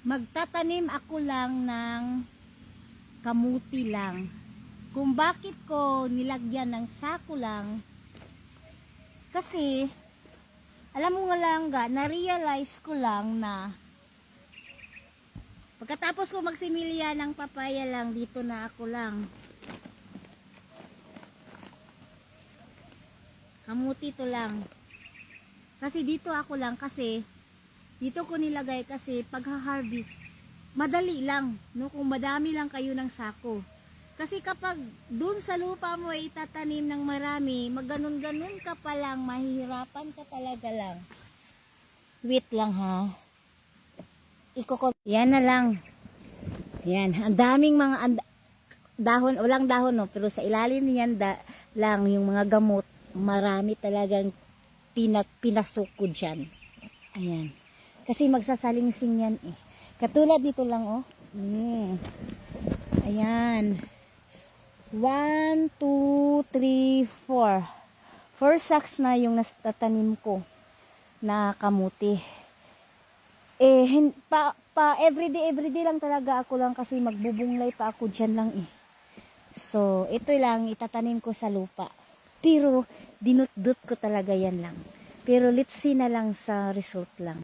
magtatanim ako lang ng kamuti lang. Kung bakit ko nilagyan ng sako lang, kasi, alam mo nga lang ga, na-realize ko lang na pagkatapos ko magsimilya ng papaya lang, dito na ako lang. Kamuti to lang. Kasi dito ako lang kasi dito ko nilagay kasi pag harvest madali lang no kung madami lang kayo ng sako. Kasi kapag dun sa lupa mo ay itatanim ng marami, magganon-ganon ka pa lang, mahihirapan ka talaga lang. Wait lang ha. Ikoko. Yan na lang. Yan. Ang daming mga and- dahon, walang dahon no, pero sa ilalim niyan da, lang yung mga gamot, marami talagang pinak, pinasukod dyan. Ayan. Kasi magsasalingsing yan eh. Katulad dito lang oh. Mm. Ayan. 1, 2, 3, 4. 4 sacks na yung nastatanim ko na kamuti. Eh, pa, pa everyday, everyday lang talaga ako lang kasi magbubunglay pa ako dyan lang eh. So, ito lang itatanim ko sa lupa. Pero, dinutdut ko talaga yan lang. Pero let's see na lang sa result lang.